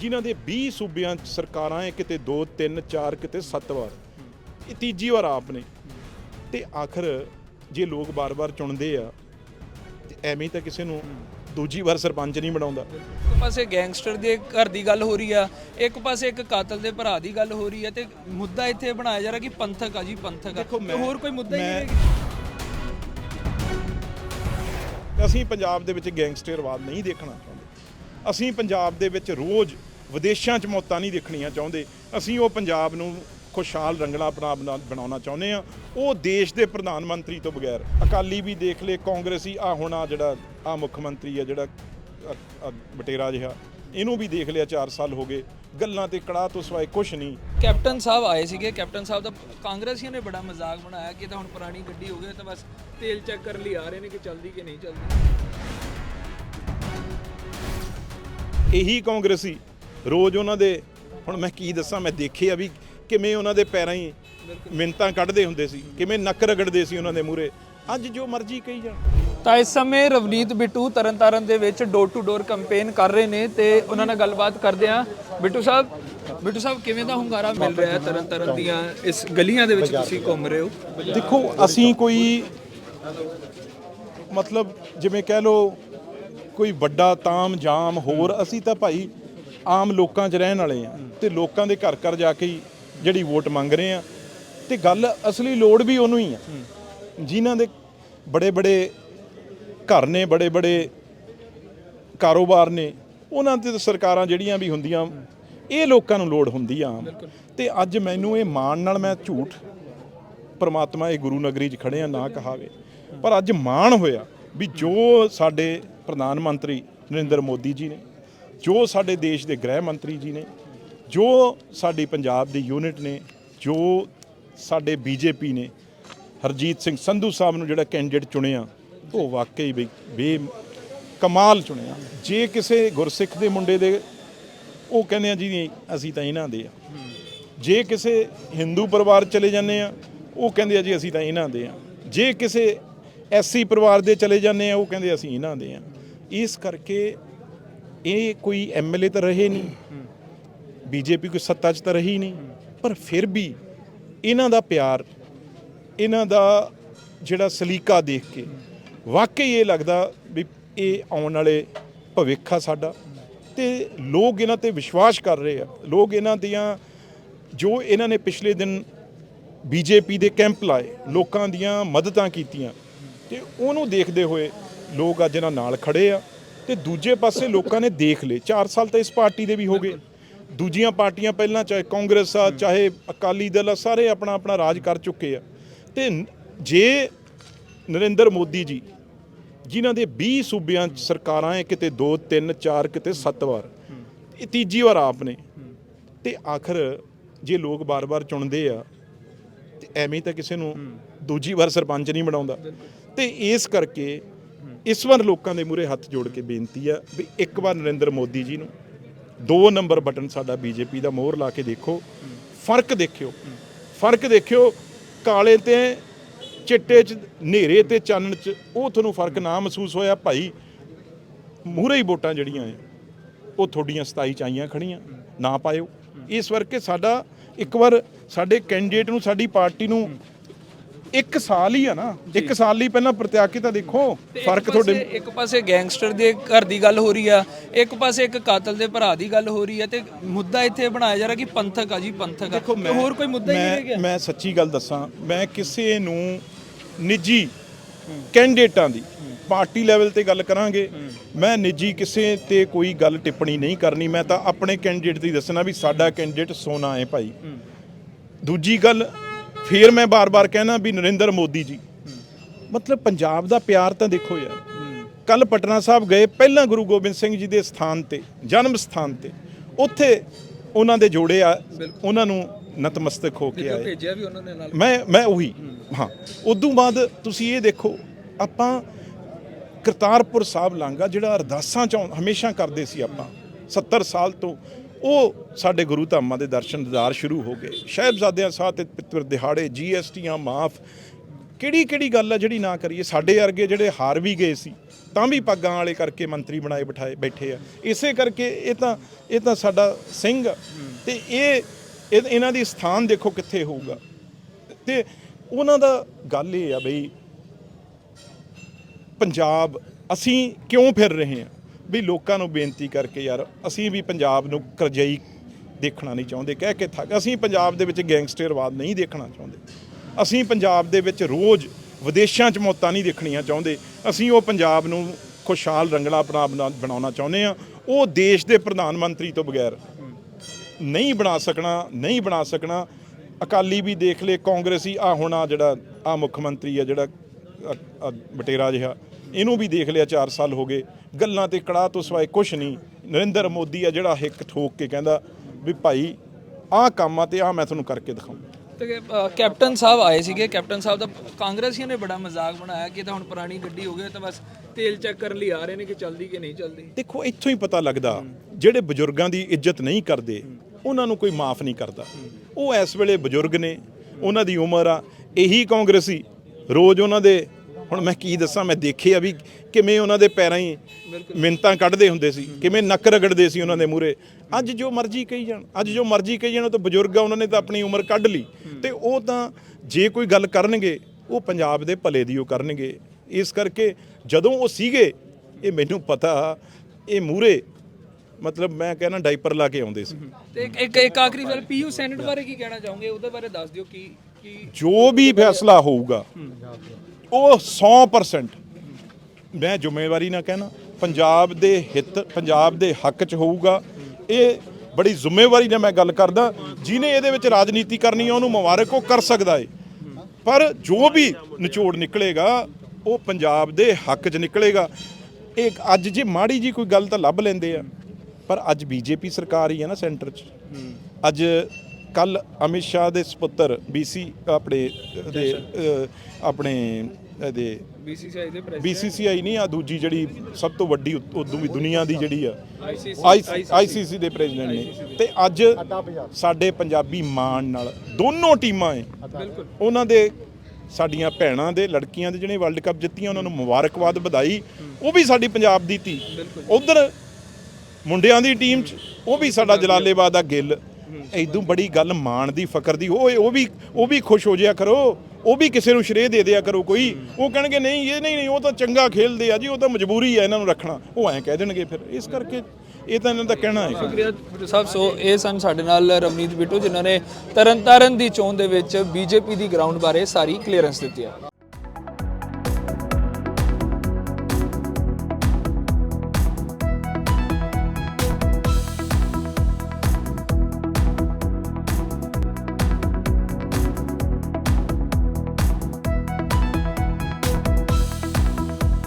ਜਿਨ੍ਹਾਂ ਦੇ 20 ਸੂਬਿਆਂ 'ਚ ਸਰਕਾਰਾਂ ਹੈ ਕਿਤੇ 2 3 4 ਕਿਤੇ 7 ਵਾਰ। ਇਹ ਤੀਜੀ ਵਾਰ ਆਪ ਨੇ। ਤੇ ਆਖਰ ਜੇ ਲੋਕ ਬਾਰ-ਬਾਰ ਚੁਣਦੇ ਆ ਤੇ ਐਵੇਂ ਤਾਂ ਕਿਸੇ ਨੂੰ ਦੂਜੀ ਵਾਰ ਸਰਪੰਚ ਨਹੀਂ ਬਣਾਉਂਦਾ। ਇੱਕ ਪਾਸੇ ਗੈਂਗਸਟਰ ਦੇ ਘਰ ਦੀ ਗੱਲ ਹੋ ਰਹੀ ਆ ਇੱਕ ਪਾਸੇ ਇੱਕ ਕਾਤਲ ਦੇ ਭਰਾ ਦੀ ਗੱਲ ਹੋ ਰਹੀ ਆ ਤੇ ਮੁੱਦਾ ਇੱਥੇ ਬਣਾਇਆ ਜਾ ਰਿਹਾ ਕਿ ਪੰਥਕ ਆ ਜੀ ਪੰਥਕ ਆ। ਦੇਖੋ ਤੇ ਹੋਰ ਕੋਈ ਮੁੱਦਾ ਹੀ ਨਹੀਂ ਹੈ ਅਸੀਂ ਪੰਜਾਬ ਦੇ ਵਿੱਚ ਗੈਂਗਸਟਰਵਾਦ ਨਹੀਂ ਦੇਖਣਾ ਚਾਹੁੰਦੇ। ਅਸੀਂ ਪੰਜਾਬ ਦੇ ਵਿੱਚ ਰੋਜ਼ ਵਿਦੇਸ਼ਾਂ 'ਚ ਮੌਤਾਂ ਨਹੀਂ ਦੇਖਣੀਆਂ ਚਾਹੁੰਦੇ। ਅਸੀਂ ਉਹ ਪੰਜਾਬ ਨੂੰ ਖੁਸ਼ਹਾਲ ਰੰਗਲਾ ਆਪਣਾ ਬਣਾ- ਬਣਾਉਣਾ ਚਾਹੁੰਦੇ ਆ ਉਹ ਦੇਸ਼ ਦੇ ਪ੍ਰਧਾਨ ਮੰਤਰੀ ਤੋਂ ਬਗੈਰ। ਅਕਾਲੀ ਵੀ ਦੇਖ ਲਏ ਕਾਂਗਰਸੀ ਆ ਹੁਣ ਆ ਜਿਹੜਾ ਆ ਮੁੱਖ ਮੰਤਰੀ ਆ ਜਿਹੜਾ ਬਟੇਰਾ ਜਿਹਾ। ਇਹਨੂੰ ਵੀ ਦੇਖ ਲਿਆ 4 ਸਾਲ ਹੋ ਗਏ। ਗੱਲਾਂ ਤੇ ਕੜਾਹ ਤੋਂ ਸਿਵਾਏ ਕੁਝ ਨਹੀਂ। ਕੈਪਟਨ ਸਾਹਿਬ ਆਏ ਸੀਗੇ। ਕੈਪਟਨ ਸਾਹਿਬ ਦਾ ਕਾਂਗਰਸੀਆਂ ਨੇ ਬੜਾ ਮਜ਼ਾਕ ਬਣਾਇਆ ਕਿ ਤਾਂ ਹੁਣ ਪੁਰਾਣੀ ਗੱਡੀ ਹੋ ਗਈ ਤਾਂ ਬਸ ਤੇਲ ਚੈੱਕ ਕਰਨ ਲਈ ਆ ਰਹੇ ਨੇ ਕਿ ਚੱਲਦੀ ਕਿ ਨਹੀਂ ਚੱਲਦੀ। ਇਹੀ ਕਾਂਗਰਸੀ। ਰੋਜ਼ ਉਹਨਾਂ ਦੇ ਹੁਣ ਮੈਂ ਕੀ ਦੱਸਾਂ ਮੈਂ ਦੇਖਿਆ ਵੀ ਕਿਵੇਂ ਉਹਨਾਂ ਦੇ ਪੈਰਾਂ ਹੀ ਮਿੰਤਾਂ ਕੱਢਦੇ ਹੁੰਦੇ ਸੀ ਕਿਵੇਂ ਨੱਕ ਰਗੜਦੇ ਸੀ ਉਹਨਾਂ ਦੇ ਮੂਹਰੇ। ਅੱਜ ਜੋ ਮਰਜ਼ੀ ਕਹੀ ਜਾਣ। ਤਾਂ ਇਸ ਸਮੇਂ ਰਵਨੀਤ ਬਿੱਟੂ ਤਰਨਤਾਰਨ ਦੇ ਵਿੱਚ ਡੋਰ ਟੂ ਡੋਰ ਕੈਂਪੇਨ ਕਰ ਰਹੇ ਨੇ ਤੇ ਉਹਨਾਂ ਨਾਲ ਗੱਲਬਾਤ ਕਰਦੇ ਆ ਬਿੱਟੂ ਸਾਹਿਬ ਬਿੱਟੂ ਸਾਹਿਬ ਕਿਵੇਂ ਦਾ ਹੁੰਗਾਰਾ ਮਿਲ ਰਿਹਾ ਹੈ ਤਰਨਤਾਰਨ ਦੀਆਂ ਇਸ ਗਲੀਆਂ ਦੇ ਵਿੱਚ ਤੁਸੀਂ ਘੁੰਮ ਰਹੇ ਹੋ? ਦੇਖੋ ਅਸੀਂ ਕੋਈ ਮਤਲਬ ਜਿਵੇਂ ਕਹਿ ਲਓ ਕੋਈ ਵੱਡਾ ਤਾਮ ਜਾਮ ਹੋਰ ਅਸੀਂ ਤਾਂ ਭਾਈ ਆਮ ਲੋਕਾਂ 'ਚ ਰਹਿਣ ਵਾਲੇ ਆ ਤੇ ਲੋਕਾਂ ਦੇ ਘਰ ਘਰ ਜਾ ਕੇ ਹੀ ਜਿਹੜੀ ਵੋਟ ਮੰਗ ਰਹੇ ਆ। ਤੇ ਗੱਲ ਅਸਲੀ ਲੋੜ ਵੀ ਉਹਨੂੰ ਹੀ ਆ। ਜਿਨ੍ਹਾਂ ਦੇ ਬੜੇ ਬੜੇ ਘਰ ਨੇ, ਬੜੇ ਬੜੇ ਕਾਰੋਬਾਰ ਨੇ, ਉਹਨਾਂ ਤੇ ਤਾਂ ਸਰਕਾਰਾਂ ਜਿਹੜੀਆਂ ਵੀ ਹੁੰਦੀਆਂ, ਇਹ ਲੋਕਾਂ ਨੂੰ ਲੋੜ ਹੁੰਦੀ ਆ ਆਮ। ਤੇ ਅੱਜ ਮੈਨੂੰ ਇਹ ਮਾਣ ਨਾਲ ਮੈਂ ਝੂਠ ਪਰਮਾਤਮਾ ਇਹ ਗੁਰੂ ਨਗਰੀ 'ਚ ਖੜੇ ਆ ਨਾ ਕਹਾਵੇ। ਪਰ ਅੱਜ ਮਾਣ ਹੋਇਆ ਵੀ ਜੋ ਸਾਡੇ ਪ੍ਰਧਾਨ ਮੰਤਰੀ ਨਰਿੰਦਰ ਮੋਦੀ ਜੀ ਨੇ ਜੋ ਸਾਡੇ ਦੇਸ਼ ਦੇ ਗ੍ਰਹਿ ਮੰਤਰੀ ਜੀ ਨੇ ਜੋ ਸਾਡੀ ਪੰਜਾਬ ਦੀ ਯੂਨਿਟ ਨੇ ਜੋ ਸਾਡੇ ਬੀਜੇਪੀ ਨੇ ਹਰਜੀਤ ਸਿੰਘ ਸੰਧੂ ਸਾਹਿਬ ਨੂੰ ਜਿਹੜਾ ਕੈਂਡੀਡੇਟ ਚੁਣਿਆ ਉਹ ਵਾਕਈ ਬਈ ਬੇ ਕਮਾਲ ਚੁਣਿਆ। ਜੇ ਕਿਸੇ ਗੁਰਸਿੱਖ ਦੇ ਮੁੰਡੇ ਦੇ ਉਹ ਕਹਿੰਦੇ ਆ ਜੀ ਨਹੀਂ, ਅਸੀਂ ਤਾਂ ਇਹਨਾਂ ਦੇ ਆ। ਜੇ ਕਿਸੇ ਹਿੰਦੂ ਪਰਿਵਾਰ ਚਲੇ ਜਾਂਦੇ ਆ ਉਹ ਕਹਿੰਦੇ ਆ ਜੀ ਅਸੀਂ ਤਾਂ ਇਹਨਾਂ ਦੇ ਆ। ਜੇ ਕਿਸੇ ਐਸਸੀ ਪਰਿਵਾਰ ਦੇ ਚਲੇ ਜਾਂਦੇ ਆ ਉਹ ਕਹਿੰਦੇ ਅਸੀਂ ਇਹਨਾਂ ਦੇ ਆ। ਇਸ ਕਰਕੇ ਇਹ ਕੋਈ ਐਮਐਲਏ ਤਾਂ ਰਹੇ ਨਹੀਂ ਬੀਜੇਪੀ ਕੋਈ ਸੱਤਾ 'ਚ ਤਾਂ ਰਹੀ ਨਹੀਂ, ਪਰ ਫਿਰ ਵੀ ਇਹਨਾਂ ਦਾ ਪਿਆਰ, ਇਹਨਾਂ ਦਾ ਜਿਹੜਾ ਸਲੀਕਾ ਦੇਖ ਕੇ ਵਾਕਈ ਇਹ ਲੱਗਦਾ ਵੀ ਇਹ ਆਉਣ ਵਾਲੇ ਭਵਿੱਖ ਆ ਸਾਡਾ। ਤੇ ਲੋਕ ਇਹਨਾਂ ਤੇ ਵਿਸ਼ਵਾਸ ਕਰ ਰਹੇ ਆ। ਲੋਕ ਇਹਨਾਂ ਦੀਆਂ ਜੋ ਇਹਨਾਂ ਨੇ ਪਿਛਲੇ ਦਿਨ ਬੀਜੇਪੀ ਦੇ ਕੈਂਪ ਲਾਏ, ਲੋਕਾਂ ਦੀਆਂ ਮਦਦਾਂ ਕੀਤੀਆਂ, ਤੇ ਉਹਨੂੰ ਦੇਖਦੇ ਹੋਏ ਲੋਕ ਅੱਜ ਇਹਨਾਂ ਨਾਲ ਖੜੇ ਆ। ਤੇ ਦੂਜੇ ਪਾਸੇ ਲੋਕਾਂ ਨੇ ਦੇਖ ਲਏ। 4 ਸਾਲ ਤਾਂ ਇਸ ਪਾਰਟੀ ਦੇ ਵੀ ਹੋ ਗਏ। ਦੂਜੀਆਂ ਪਾਰਟੀਆਂ ਪਹਿਲਾਂ ਚਾਹੇ ਕਾਂਗਰਸ ਆ ਚਾਹੇ ਅਕਾਲੀ ਦਲ ਆ ਸਾਰੇ ਆਪਣਾ ਆਪਣਾ ਰਾਜ ਕਰ ਚੁੱਕੇ ਆ। ਤੇ ਜੇ ਨਰਿੰਦਰ ਮੋਦੀ ਜੀ ਜਿਨ੍ਹਾਂ ਦੇ 20 ਸੂਬਿਆਂ 'ਚ ਸਰਕਾਰਾਂ ਹੈ ਕਿਤੇ 2 3 4 ਕਿਤੇ 7 ਵਾਰ ਇਹ ਤੀਜੀ ਵਾਰ ਆਪ ਨੇ। ਤੇ ਆਖਰ ਜੇ ਲੋਕ ਬਾਰ-ਬਾਰ ਚੁਣਦੇ ਆ ਤੇ ਐਵੇਂ ਤਾਂ ਕਿਸੇ ਨੂੰ ਦੂਜੀ ਵਾਰ ਸਰਪੰਚ ਨਹੀਂ ਬਣਾਉਂਦਾ। ਤੇ ਇਸ ਕਰਕੇ ਇਸ ਵਾਰ ਲੋਕਾਂ ਦੇ ਮੂਹਰੇ ਹੱਥ ਜੋੜ ਕੇ ਬੇਨਤੀ ਆ ਵੀ ਇੱਕ ਵਾਰ ਨਰਿੰਦਰ ਮੋਦੀ ਜੀ ਨੂੰ ਦੋ ਨੰਬਰ ਬਟਨ ਸਾਡਾ ਬੀਜੇਪੀ ਦਾ ਮੋਹਰ ਲਾ ਕੇ ਦੇਖੋ, ਫ਼ਰਕ ਦੇਖਿਓ। ਫ਼ਰਕ ਦੇਖਿਓ, ਕਾਲੇ ਤੇ ਚਿੱਟੇ ਚ, ਹਨੇਰੇ ਤੇ ਚਾਨਣ ਚ, ਉਹ ਤੁਹਾਨੂੰ ਫ਼ਰਕ ਨਾ ਮਹਿਸੂਸ ਹੋਇਆ ਭਾਈ, ਮੂਹਰੇ ਹੀ ਵੋਟਾਂ ਜਿਹੜੀਆਂ ਐ ਉਹ ਤੁਹਾਡੀਆਂ 27 ਚ ਆਈਆਂ ਖੜੀਆਂ, ਨਾ ਪਾਇਓ। ਇਸ ਕਰਕੇ ਸਾਡਾ ਇੱਕ ਵਾਰ ਸਾਡੇ ਕੈਂਡੀਡੇਟ ਨੂੰ, ਸਾਡੀ ਪਾਰਟੀ ਨੂੰ ਇੱਕ ਸਾਲ ਹੀ ਆ ਨਾ। ਇੱਕ ਸਾਲ ਲਈ ਪਹਿਲਾਂ ਪ੍ਰਤਿਆਗ ਕੇ ਤਾਂ ਦੇਖੋ ਫ਼ਰਕ ਤੁਹਾਡੇ ਇੱਕ ਪਾਸੇ ਗੈਂਗਸਟਰ ਦੇ ਘਰ ਦੀ ਗੱਲ ਹੋ ਰਹੀ ਆ ਇੱਕ ਪਾਸੇ ਇੱਕ ਕਾਤਲ ਦੇ ਭਰਾ ਦੀ ਗੱਲ ਹੋ ਰਹੀ ਆ ਤੇ ਮੁੱਦਾ ਇੱਥੇ ਬਣਾਇਆ ਜਾ ਰਿਹਾ ਕਿ ਪੰਥਕ ਆ ਜੀ ਪੰਥਕ ਆ। ਤੇ ਮੈਂ ਹੋਰ ਕੋਈ ਮੁੱਦਾ ਹੀ ਨਹੀਂ ਮੈਂ- ਰਹਿ ਗਿਆ? ਮੈਂ ਸੱਚੀ ਗੱਲ ਦੱਸਾਂ ਮੈਂ ਕਿਸੇ ਨੂੰ ਨਿੱਜੀ ਕੈਂਡੀਡੇਟਾਂ ਦੀ ਪਾਰਟੀ ਲੈਵਲ ਤੇ ਗੱਲ ਕਰਾਂਗੇ। ਮੈਂ ਨਿੱਜੀ ਕਿਸੇ ਤੇ ਕੋਈ ਗੱਲ ਟਿੱਪਣੀ ਨਹੀਂ ਕਰਨੀ। ਮੈਂ ਤਾਂ ਆਪਣੇ ਕੈਂਡੀਡੇਟ ਦੀ ਦੱਸਣਾ ਵੀ ਸਾਡਾ ਕੈਂਡੀਡੇਟ ਸੋਨਾ ਹੈ ਭਾਈ। ਦੂਜੀ ਗੱਲ ਫੇਰ ਮੈਂ ਬਾਰ-ਬਾਰ ਕਹਿਣਾ ਵੀ ਨਰਿੰਦਰ ਮੋਦੀ ਜੀ। ਮਤਲਬ ਪੰਜਾਬ ਦਾ ਪਿਆਰ ਤਾਂ ਦੇਖੋ ਯਾਰ। ਕੱਲ ਪਟਨਾ ਸਾਹਿਬ ਗਏ ਪਹਿਲਾਂ ਗੁਰੂ ਗੋਬਿੰਦ ਸਿੰਘ ਜੀ ਦੇ ਸਥਾਨ ਤੇ ਜਨਮ ਸਥਾਨ ਤੇ ਉੱਥੇ ਉਹਨਾਂ ਦੇ ਜੋੜੇ ਆ ਉਹਨਾਂ ਨੂੰ ਨਤਮਸਤਕ ਹੋ ਕੇ ਵੀਡੀਓ ਆਏ। ਭੇਜਿਆ ਵੀ ਉਹਨਾਂ ਨੇ ਨਾਲ। ਮੈਂ ਮੈਂ ਉਹੀ ਹਾਂ। ਉਦੋਂ ਬਾਅਦ ਤੁਸੀਂ ਇਹ ਦੇਖੋ ਆਪਾਂ ਕਰਤਾਰਪੁਰ ਸਾਹਿਬ ਲਾਂਗਾ ਜਿਹੜਾ ਅਰਦਾਸਾਂ ਚ ਹਮੇਸ਼ਾ ਕਰਦੇ ਸੀ ਆਪਾਂ 70 ਸਾਲ ਤੋਂ ਉਹ ਸਾਡੇ ਗੁਰੂ ਧਾਮਾਂ ਦੇ ਦਰਸ਼ਨ ਦਿਦਾਰ ਸ਼ੁਰੂ ਹੋ ਗਏ। ਸ਼ਹਿਬਜ਼ਾਦਿਆਂ ਸਾਥ ਪਿੱਤਰ ਦਿਹਾੜੇ, ਜੀਐਸਟੀਆਂ ਮਾਫ। ਕਿਹੜੀ ਕਿਹੜੀ ਗੱਲ ਆ ਜਿਹੜੀ ਨਾ ਕਰੀਏ? ਸਾਡੇ ਵਰਗੇ ਜਿਹੜੇ ਹਾਰ ਵੀ ਗਏ ਸੀ, ਤਾਂ ਵੀ ਪੱਗਾਂ ਵਾਲੇ ਕਰਕੇ ਮੰਤਰੀ ਬਣਾਏ ਬਿਠਾਏ ਬੈਠੇ ਆ। ਇਸੇ ਕਰਕੇ ਇਹ ਤਾਂ ਇਹ ਤਾਂ ਸਾਡਾ ਸਿੰਘ ਆ। ਤੇ ਇਹ- ਇਹਨਾਂ ਦੀ ਸਥਾਨ ਦੇਖੋ ਕਿੱਥੇ ਹੋਊਗਾ। ਤੇ ਉਹਨਾਂ ਦਾ ਗੱਲ ਇਹ ਆ ਬਈ, ਪੰਜਾਬ, ਅਸੀਂ ਕਿਉਂ ਫਿਰ ਰਹੇ ਹਾਂ ਵੀ ਲੋਕਾਂ ਨੂੰ ਬੇਨਤੀ ਕਰਕੇ ਯਾਰ, ਅਸੀਂ ਵੀ ਪੰਜਾਬ ਨੂੰ ਕਰਜਈ ਦੇਖਣਾ ਨਹੀਂ ਚਾਹੁੰਦੇ। ਕਹਿ ਕੇ ਥੱਕ, ਅਸੀਂ ਪੰਜਾਬ ਦੇ ਵਿੱਚ ਗੈਂਗਸਟਰਵਾਦ ਨਹੀਂ ਦੇਖਣਾ ਚਾਹੁੰਦੇ। ਅਸੀਂ ਪੰਜਾਬ ਦੇ ਵਿੱਚ ਰੋਜ਼ ਵਿਦੇਸ਼ਾਂ 'ਚ ਮੌਤਾਂ ਨਹੀਂ ਦੇਖਣੀਆਂ ਚਾਹੁੰਦੇ। ਅਸੀਂ ਉਹ ਪੰਜਾਬ ਨੂੰ ਖੁਸ਼ਹਾਲ ਰੰਗਲਾ ਆਪਣਾ ਬਣਾ- ਬਣਾਉਣਾ ਚਾਹੁੰਦੇ ਆ ਉਹ ਦੇਸ਼ ਦੇ ਪ੍ਰਧਾਨ ਮੰਤਰੀ ਤੋਂ ਬਗੈਰ ਨਹੀਂ ਬਣਾ ਸਕਣਾ, ਨਹੀਂ ਬਣਾ ਸਕਣਾ। ਅਕਾਲੀ ਵੀ ਦੇਖ ਲੇ, ਕਾਂਗਰਸੀ ਆ ਹੁਣ ਆ ਜਿਹੜਾ ਆ ਮੁੱਖ ਮੰਤਰੀ ਆ ਜਿਹੜਾ ਬਟੇਰਾ ਜਿਹਾ ਇਹਨੂੰ ਵੀ ਦੇਖ ਲਿਆ 4 ਸਾਲ ਹੋ ਗਏ। ਗੱਲਾਂ ਤੇ ਕੜਾਹ ਤੋਂ ਸਿਵਾਏ ਕੁਝ ਨਹੀਂ। ਨਰਿੰਦਰ ਮੋਦੀ ਆ ਜਿਹੜਾ ਹਿੱਕ ਠੋਕ ਕੇ ਕਹਿੰਦਾ ਵੀ ਭਾਈ ਆਹ ਕੰਮ ਆ ਤੇ ਆਹ ਮੈਂ ਤੁਹਾਨੂੰ ਕਰਕੇ ਦਿਖਾਉਂਗਾ ਤੇ ਕੈਪਟਨ ਸਾਹਿਬ ਆਏ ਸੀਗੇ। ਕੈਪਟਨ ਸਾਹਿਬ ਦਾ ਕਾਂਗਰਸੀਆਂ ਨੇ ਬੜਾ ਮਜ਼ਾਕ ਬਣਾਇਆ ਕਿ ਤਾਂ ਹੁਣ ਪੁਰਾਣੀ ਗੱਡੀ ਹੋ ਗਈ ਤਾਂ ਬਸ ਤੇਲ ਚੈੱਕ ਕਰਨ ਲਈ ਆ ਰਹੇ ਨੇ ਕਿ ਚੱਲਦੀ ਕਿ ਨਹੀਂ ਚੱਲਦੀ। ਦੇਖੋ ਇੱਥੋਂ ਹੀ ਪਤਾ ਲੱਗਦਾ ਜਿਹੜੇ ਬਜ਼ੁਰਗਾਂ ਦੀ ਇੱਜ਼ਤ ਨਹੀਂ ਕਰਦੇ ਉਹਨਾਂ ਨੂੰ ਕੋਈ ਮਾਫ ਨਹੀਂ ਕਰਦਾ। ਉਹ ਇਸ ਵੇਲੇ ਬਜ਼ੁਰਗ ਨੇ ਉਹਨਾਂ ਦੀ ਉਮਰ ਆ ਇਹੀ ਕਾਂਗਰਸੀ। ਰੋਜ਼ ਉਹਨਾਂ ਦੇ ਹੁਣ ਮੈਂ ਕੀ ਦੱਸਾਂ ਮੈਂ ਦੇਖਿਆ ਵੀ ਕਿਵੇਂ ਉਹਨਾਂ ਦੇ ਪੈਰਾਂ ਹੀ ਮਿੰਤਾਂ ਕੱਢਦੇ ਹੁੰਦੇ ਸੀ ਕਿਵੇਂ ਨੱਕ ਰਗੜਦੇ ਸੀ ਉਹਨਾਂ ਦੇ ਮੂਹਰੇ। ਅੱਜ ਜੋ ਮਰਜ਼ੀ ਕਹੀ ਜਾਣ ਅੱਜ ਜੋ ਮਰਜ਼ੀ ਕਹੀ ਜਾਣ ਉਹ ਤਾਂ ਬਜ਼ੁਰਗ ਆ ਉਹਨਾਂ ਨੇ ਤਾਂ ਆਪਣੀ ਉਮਰ ਕੱਢ ਲਈ। ਤੇ ਉਹ ਤਾਂ ਜੇ ਕੋਈ ਗੱਲ ਕਰਨਗੇ ਉਹ ਪੰਜਾਬ ਦੇ ਭਲੇ ਦੀ ਉਹ ਕਰਨਗੇ। ਇਸ ਕਰਕੇ ਜਦੋਂ ਉਹ ਸੀਗੇ ਇਹ ਮੈਨੂੰ ਪਤਾ ਇਹ ਮੂਰੇ ਮਤਲਬ ਮੈਂ ਕਹਿੰਦਾ ਡਾਈਪਰ ਲਾ ਕੇ ਆਉਂਦੇ ਸੀ। ਤੇ ਇੱਕ ਇੱਕ ਆਖਰੀ ਸਵਾਲ ਪੀਯੂ ਸੈਨੇਟ ਬਾਰੇ ਕੀ ਕਹਿਣਾ ਚਾਹੋਗੇ? ਉਹਦੇ ਬਾਰੇ ਦੱਸ ਦਿਓ ਕੀ ਕੀ ਜੋ ਵੀ ਫੈਸਲਾ ਹੋਊਗਾ ਉਹ 100% ਮੈਂ ਜ਼ਿੰਮੇਵਾਰੀ ਨਾਲ ਕਹਿਣਾ, ਪੰਜਾਬ ਦੇ ਹਿੱਤ, ਪੰਜਾਬ ਦੇ ਹੱਕ 'ਚ ਹੋਊਗਾ। ਇਹ ਬੜੀ ਜ਼ਿੰਮੇਵਾਰੀ ਨਾਲ ਮੈਂ ਗੱਲ ਕਰਦਾ, ਜਿਹਨੇ ਇਹਦੇ ਵਿੱਚ ਰਾਜਨੀਤੀ ਕਰਨੀ ਆ, ਉਹਨੂੰ ਮੁਬਾਰਕ ਉਹ ਕਰ ਸਕਦਾ ਏ। ਪਰ ਜੋ ਵੀ ਨਿਚੋੜ ਨਿਕਲੇਗਾ, ਉਹ ਪੰਜਾਬ ਦੇ ਹੱਕ 'ਚ ਨਿਕਲੇਗਾ। ਇਹ ਅੱਜ ਜੇ ਮਾੜੀ ਜੀ ਕੋਈ ਗੱਲ ਤਾਂ ਲੱਭ ਲੈਂਦੇ ਆ, ਪਰ ਅੱਜ ਬੀਜੇਪੀ ਸਰਕਾਰ ਹੀ ਹੈ ਨਾ ਸੈਂਟਰ 'ਚ। ਅੱਜ ਕੱਲ ਅਮਿਤ ਸ਼ਾਹ ਦੇ ਸੁਪੁੱਤਰ ਬੀਸੀ ਆਪਣੇ ਦੇ ਆਪਣੇ ਇਹਦੇ ਬੀਸੀਸੀਆਈ ਦੇ ਪ੍ਰੈਜ਼ੀਡੈਂਟ ਬੀਸੀਸੀਆਈ ਨਹੀਂ ਆ ਦੂਜੀ ਜਿਹੜੀ ਸਭ ਤੋਂ ਵੱਡੀ ਉਦੋਂ ਵੀ ਦੁਨੀਆ ਦੀ ਜਿਹੜੀ ਆ। ਆਈਸੀਸੀ ਆਈਸੀਸੀ ਦੇ ਪ੍ਰੈਜ਼ੀਡੈਂਟ ਨੇ। ਤੇ ਅੱਜ ਸਾਡੇ ਪੰਜਾਬੀ ਮਾਣ ਨਾਲ ਦੋਨੋਂ ਟੀਮਾਂ ਏ। ਬਿਲਕੁਲ। ਉਹਨਾਂ ਦੇ ਸਾਡੀਆਂ ਭੈਣਾਂ ਦੇ ਲੜਕੀਆਂ ਦੇ ਜਿਹੜੇ ਵਰਲਡ ਕੱਪ ਜਿੱਤੀਆਂ ਉਹਨਾਂ ਨੂੰ ਮੁਬਾਰਕਬਾਦ ਵਧਾਈ। ਉਹ ਵੀ ਸਾਡੀ ਪੰਜਾਬ ਦੀ ਧੀ। ਉਧਰ ਮੁੰਡਿਆਂ ਦੀ ਟੀਮ 'ਚ ਉਹ ਵੀ ਸਾਡਾ ਜਲਾਲੇਬਾਦ ਦਾ ਗਿੱਲ। ਐਦੋਂ ਬੜੀ ਗੱਲ ਮਾਣ ਦੀ, ਫਕਰ ਦੀ। ਉਹ ਉਹ ਵੀ ਉਹ ਵੀ ਖੁਸ਼ ਹੋ ਜਾਇਆ ਕਰੋ। ਉਹ ਵੀ ਕਿਸੇ ਨੂੰ ਸ਼ਰੇਅ ਦੇ ਦਿਆ ਕਰੋ ਕੋਈ। ਉਹ ਕਹਿਣਗੇ, ਨਹੀਂ, ਇਹ ਨਹੀਂ ਨਹੀਂ, ਉਹ ਤਾਂ ਚੰਗਾ ਖੇਲਦੇ ਆ ਜੀ, ਉਹ ਤਾਂ ਮਜਬੂਰੀ ਆ ਇਹਨਾਂ ਨੂੰ ਰੱਖਣਾ। ਉਹ ਐਂ ਕਹਿ ਦੇਣਗੇ ਫਿਰ। ਇਸ ਕਰਕੇ ਇਹ ਤਾਂ ਇਹਨਾਂ ਦਾ ਕਹਿਣਾ ਹੈ। ਸ਼ੁਕਰੀਆ ਸਾਹਿਬ ਸੋ ਇਹ ਸਨ ਸਾਡੇ ਨਾਲ ਰਵਨੀਤ ਬਿੱਟੂ, ਜਿਨ੍ਹਾਂ ਨੇ ਤਰਨਤਾਰਨ ਦੀ ਚੋਣ ਦੇ ਵਿੱਚ ਬੀਜੇਪੀ ਦੀ ਗਰਾਊਂਡ ਬਾਰੇ ਸਾਰੀ ਕਲੀਅਰੈਂਸ ਦਿੱਤੀ ਆ